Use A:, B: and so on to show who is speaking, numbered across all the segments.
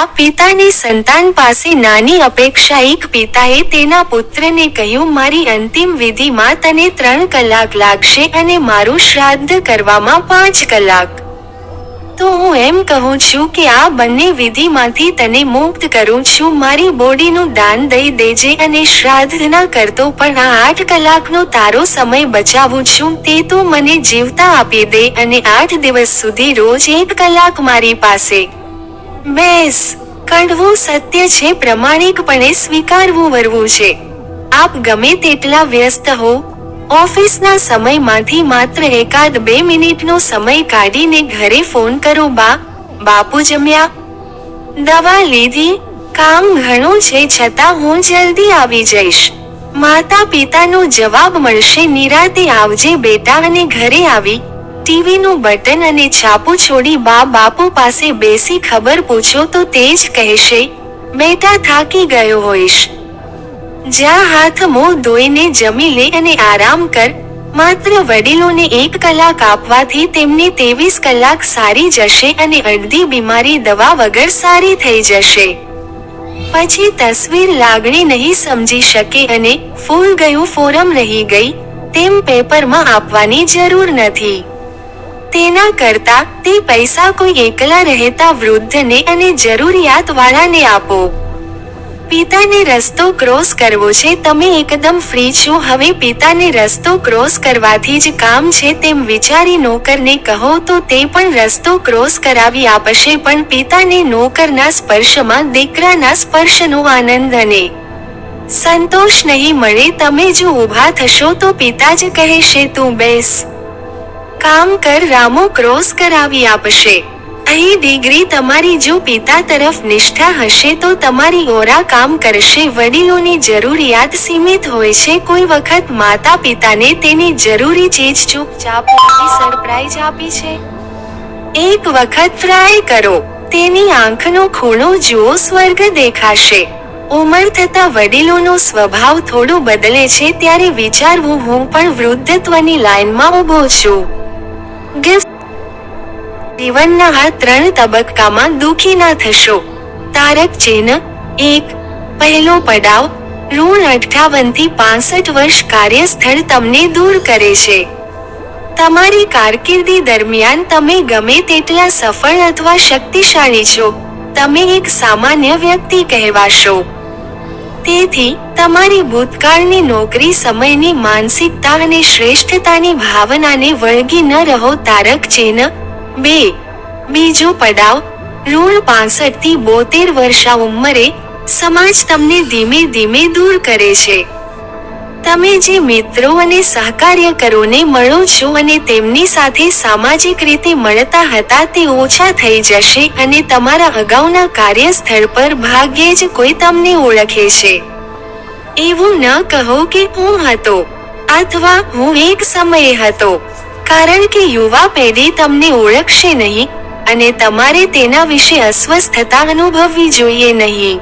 A: માતા પિતાની સંતાન પાસે નાની અપેક્ષા એક પિતાએ તેના પુત્રને કહ્યું, મારી અંતિમ વિધિમાં તને ત્રણ કલાક લાગશે અને મારું શ્રાદ્ધ કરવામાં પાંચ કલાક. તો હું એમ કહું છું કે આ બંને વિધિમાંથી તને મુક્ત કરું છું. મારી બોડીનું દાન દઈ દેજે અને શ્રાદ્ધ ના કરતો પણ આ આઠ કલાકનો તારો સમય બચાવું છું. તે તું મને જીવતા આપી દે અને આઠ દિવસ સુધી રોજ એક કલાક મારી પાસે બેસ કડવું સત્ય છે, પ્રમાણિકપણે સ્વીકારવું વરવું છે. આપ ગમે તેટલા વ્યસ્ત હો, ઓફિસના સમયમાંથી માત્ર એકાદ બે મિનિટનો સમય કાઢીને ઘરે ફોન કરો, બા, બાપુ જમ્યા. દવા લીધી, કામ ઘણું છે, છતાં હું જલ્દી આવી જઈશ. માતા પિતાનો જવાબ મળશે, નિરાતે આવજે બેટા અને ઘરે આવી. ટીવીનું બટન અને છાપું છોડી બા બાપુ પાસે બેસી ખબર પૂછો તો તે જ કહેશે બેટા થાકી ગયો હોઈશ. જ્યાં હાથ મોં ધોઈને જમી લે અને આરામ કર. માત્ર વડીલોને એક કલાક આપવાથી તેમને ત્રેવીસ કલાક સારી જશે અને અડધી બીમારી દવા વગર સારી થઈ જશે. પછી તસવીર લાગણી નહીં સમજી શકે અને ફૂલ ગયું ફોરમ રહી ગઈ, તેમ પેપરમાં આપવાની જરૂર નથી. તેના કરતા તે પૈસા કોઈ એકલા રહેતા વૃદ્ધને અને જરૂરિયાત વાળાને આપો. પિતાને રસ્તો ક્રોસ કરવો છે, તમે એકદમ ફ્રી છો. હવે પિતાને રસ્તો ક્રોસ કરવાથી જ કામ છે તેમ વિચારી નોકરને કહો તો તે પણ રસ્તો ક્રોસ કરાવી આપશે, પણ પિતાને નોકરના સ્પર્શમાં દીકરાના સ્પર્શનો આનંદ અને સંતોષ નહીં મળે, તમે જો ઊભા થશો તો પિતા જ કહેશે, તું બેસ. કામ કર રામો ક્રોસ કરાવી આપશે. અહીં ડિગ્રી તમારી જો પિતા તરફ નિષ્ઠા હશે તો તમારી ઓરા કામ કરશે. વડીલોની જરૂરિયાત સીમિત હોય છે. કોઈ વખત માતા પિતાને તેની જરૂરી ચીજ ચૂપચાપ સરપ્રાઈઝ આપી છે. એક વખત ટ્રાય કરો. તેની આંખનો ખૂણો જુઓ, સ્વર્ગ દેખાશે. ઉંમર થતા વડીલોનો સ્વભાવ થોડો બદલે છે. ત્યારે વિચારવું હું પણ વૃદ્ધત્વની લાઈનમાં ઊભો છું. ગિફ્ટ. જીવનના આ ત્રણ તબક્કામાં દુખી ના થશો. તારક ચિહ્ન, એક, પહેલો પડાવ, ઋણ અઠાવનથી પાસઠ વર્ષ કાર્યસ્થળ તમને દૂર કરે છે. તમારી કારકિર્દી દરમિયાન તમે ગમે તેટલા સફળ અથવા શક્તિશાળી છો. તમે એક સામાન્ય વ્યક્તિ કહેવાશો. તેથી તમારી ભૂતકાળની નોકરી સમયની માનસિકતા અને શ્રેષ્ઠતાની ભાવનાને વળગી ન રહો, તારક ચિહ્ન. બે, બીજો પડાવ, ઋણ પાસઠથી બોતેર વર્ષા ઉંમરે સમાજ તમને ધીમે ધીમે દૂર કરે છે. તમે જે મિત્રો અને સહકાર્યકરોને મળો છો અને તેમની સાથે સામાજિક રીતે મળતા હતા તે ઓછા થઈ જશે અને તમારા અગાઉના કાર્યસ્થળ પર ભાગ્યે જ કોઈ તમને ઓળખે છે. એવું ન કહો કે હું હતો અથવા હું એક સમયે હતો. કારણ કે યુવા પેઢી તમને ઓળખશે નહીં અને તમારે તેના વિશે અસ્વસ્થતા અનુભવવી જોઈએ નહીં.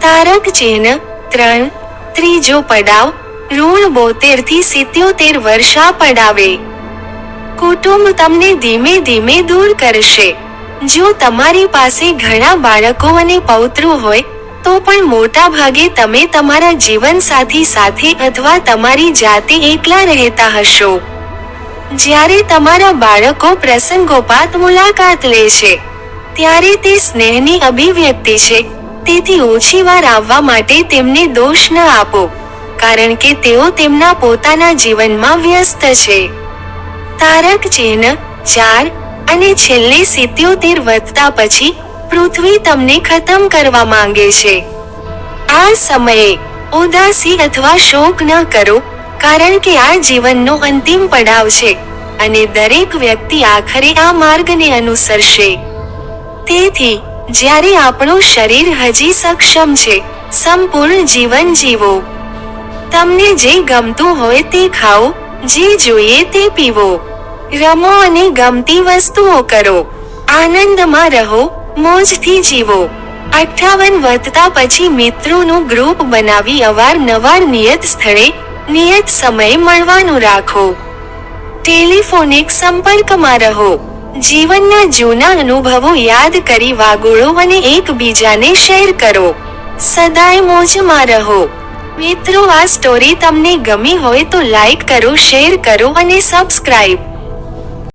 A: તારક ચિહ્ન ત્રણ ત્રીજો પડાવ ઋણ બોતેરથી સિત્યોતેર વર્ષા પડાવે. કુટુંબ તમને ધીમે ધીમે દૂર કરશે. જો તમારી પાસે ઘણા બાળકો અને પૌત્રો હોય, તો પણ મોટા ભાગે તમે તમારા જીવનસાથી સાથે અથવા તમારી જાતે એકલા રહેતા હશો. જ્યારે તમારા બાળકો પ્રસંગોપાત મુલાકાત લે છે, ત્યારે તે સ્નેહની અભિવ્યક્તિ છે. તેથી ઓછી વાર આવવા માટે તેમને દોષ ન આપો, કારણ કે તેઓ તેમના પોતાના જીવનમાં વ્યસ્ત છે. તારક ચિહ્ન ચાર અને છેલ્લે સિત્યોતેર વધતા પછી પૃથ્વી તમને ખતમ કરવા માંગે છે. આ સમયે ઉદાસી અથવા શોક ન કરો, કારણ કે આ જીવનનો અંતિમ પડાવ છે અને દરેક વ્યક્તિ આખરે આ માર્ગને અનુસરશે. તેથી જ્યારે આપણું શરીર હજી સક્ષમ છે, સંપૂર્ણ જીવન જીવો. તમને જે ગમતું હોય તે ખાઓ, જે જોઈએ તે પીવો. રમો અને ગમતી વસ્તુઓ કરો. આનંદમાં રહો, મોજથી જીવો. અઠ્ઠાવન વધતા પછી મિત્રોનું ગ્રુપ બનાવી અવારનવાર નિયત સ્થળે નિયત સમયે મળવાનું રાખો. ટેલિફોનિક સંપર્કમાં રહો. જીવનના જૂના અનુભવો યાદ કરી વાગોળો અને એકબીજાને શેર કરો. સદાય મોજમાં રહો. મિત્રો, આ સ્ટોરી તમને ગમી હોય તો લાઈક કરો શેર કરો અને સબસ્ક્રાઇબ